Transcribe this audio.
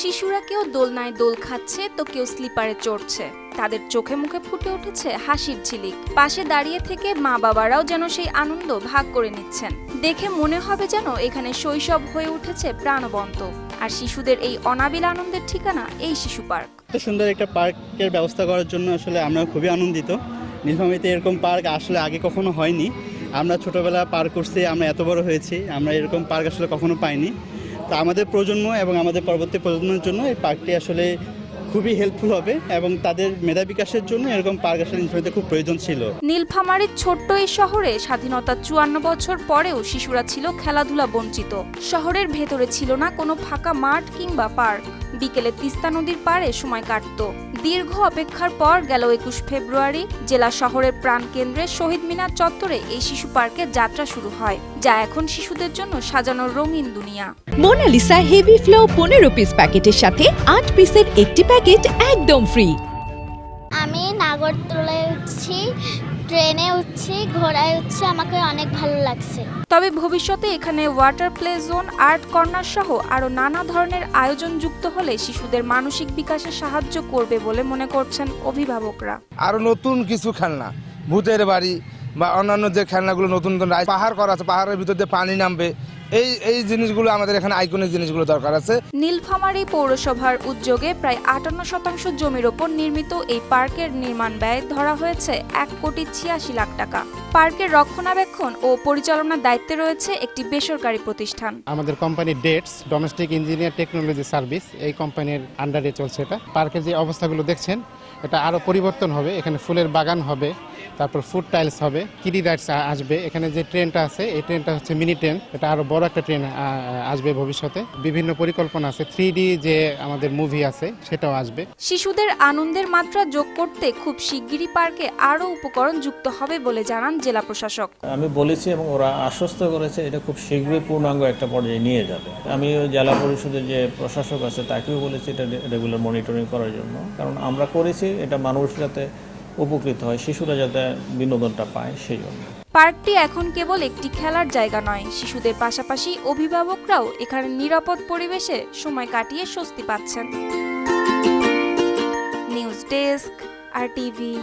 শিশুরা কেউ দোলনায় দোল খাচ্ছে, তো কেউ স্লিপারে চড়ছে। তাদের চোখে মুখে ফুটে উঠেছে হাসির ঝিলিক। পাশে দাঁড়িয়ে থেকে মা বাবারাও যেন সেই আনন্দ ভাগ করে নিচ্ছেন। দেখে মনে হবে যেন এখানে শৈশব হয়ে উঠেছে প্রাণবন্ত। আর শিশুদের এই অনাবিল আনন্দের ঠিকানা এই শিশু পার্ক। এত সুন্দর একটা পার্কের ব্যবস্থা করার জন্য আসলে আমরা খুবই আনন্দিত। নীলফামারীতে এরকম পার্ক আসলে আগে কখনো হয়নি। আমরা ছোটোবেলা পার করছি, আমরা এত বড় হয়েছি, আমরা এরকম পার্ক আসলে কখনো পাইনি। তো আমাদের প্রজন্ম এবং আমাদের পরবর্তী প্রজন্মের জন্য এই পার্কটি আসলে খুবই হেল্পফুল হবে এবং তাদের মেধা বিকাশের জন্য এরকম পার্ক আসলে নীলফামারীতে খুব প্রয়োজন ছিল। নীলফামারীর ছোট্ট এই শহরে স্বাধীনতা চুয়ান্ন বছর পরেও শিশুরা ছিল খেলাধুলা বঞ্চিত। শহরের ভেতরে ছিল না কোনো ফাঁকা মাঠ কিংবা পার্ক। বিকেলে তিস্তা নদীর পাড়ে সময় কাটতো। দীর্ঘ অপেক্ষার পর গেল একুশ ফেব্রুয়ারি। জেলা শহরের প্রাণকেন্দ্রে শহীদ মিনার চত্বরে এই শিশু পার্কে যাত্রা শুরু হয় যা এখন শিশুদের জন্য সাজানো রঙিন দুনিয়া। মোনালিসা হেভি ফ্লো পনেরো পিস প্যাকেটের সাথে আট পিসের একটি প্যাকেট একদম ফ্রি আমি নাগরতলায় উঠছি ট্রেনে উঠছি ঘোড়ায় উঠছি আমাকে অনেক ভালো লাগছে। তবে ভবিষ্যতে এখানে water play zone art corner সহ আরও নানা ধরনের আয়োজন যুক্ত হলে শিশুদের মানসিক বিকাশে সাহায্য করবে বলে মনে করছেন অভিভাবকরা। আরও নতুন কিছু খেলনা ভূতের বাড়ি বা অন্যান্য যে খেলনাগুলো নতুন নতুন পাহাড় করা আছে পাহাড়ের ভিতর দিয়ে পানি নামবে। এই এই জিনিসগুলো আমাদের এখানে আইকনিক জিনিসগুলো দরকার আছে। নীলফামারী পৌরসভার উদ্যোগে প্রায় আটান্ন শতাংশ জমির ওপর নির্মিত এই পার্কের নির্মাণ ব্যয় ধরা হয়েছে এক কোটি ছিয়াশি লাখ টাকা। পার্কের রক্ষণাবেক্ষণ ও পরিচালনার দায়িত্বে রয়েছে একটি বেসরকারি প্রতিষ্ঠান। আমাদের কোম্পানি ডেটস ডোমেস্টিক ইঞ্জিনিয়ার টেকনোলজি সার্ভিস এই কোম্পানির আন্ডারে চলছে এটা। পার্কের যে অবস্থাগুলো দেখছেন এটা আরও পরিবর্তন হবে এখানে ফুলের বাগান হবে তারপর ফুড টাইলস হবে কিডি রাইডস আসবে। এখানে যে ট্রেনটা আছে এই ট্রেনটা হচ্ছে মিনি ট্রেন এটা আরও বড় একটা ট্রেন আসবে ভবিষ্যতে। বিভিন্ন পরিকল্পনা আছে। থ্রি যে আমাদের মুভি আছে সেটাও আসবে। শিশুদের আনন্দের মাত্রা যোগ করতে খুব শিগগিরই পার্কে আরও উপকরণ যুক্ত হবে বলে জানান জেলা প্রশাসক। আমি বলেছি এবং ওরা আশ্বস্ত করেছে এটা খুব শীঘ্রই পূর্ণাঙ্গ একটা পর্যায়ে নিয়ে যাবে। আমি জেলা পরিষদের যে প্রশাসক আছে তাকেও বলেছি এটা রেগুলার মনিটরিং করার জন্য। কারণ আমরা করেছি এটা মানুষ যাতে উপকৃত হয়, শিশুরা যাতে বিনোদনটা পায় সেই জন্য। পার্কটি এখন কেবল একটি খেলার জায়গা নয়, শিশুদের পাশাপাশি অভিভাবকরাও এখানে নিরাপদ পরিবেশে সময় কাটিয়ে স্বস্তি পাচ্ছেন। News desk, R TV.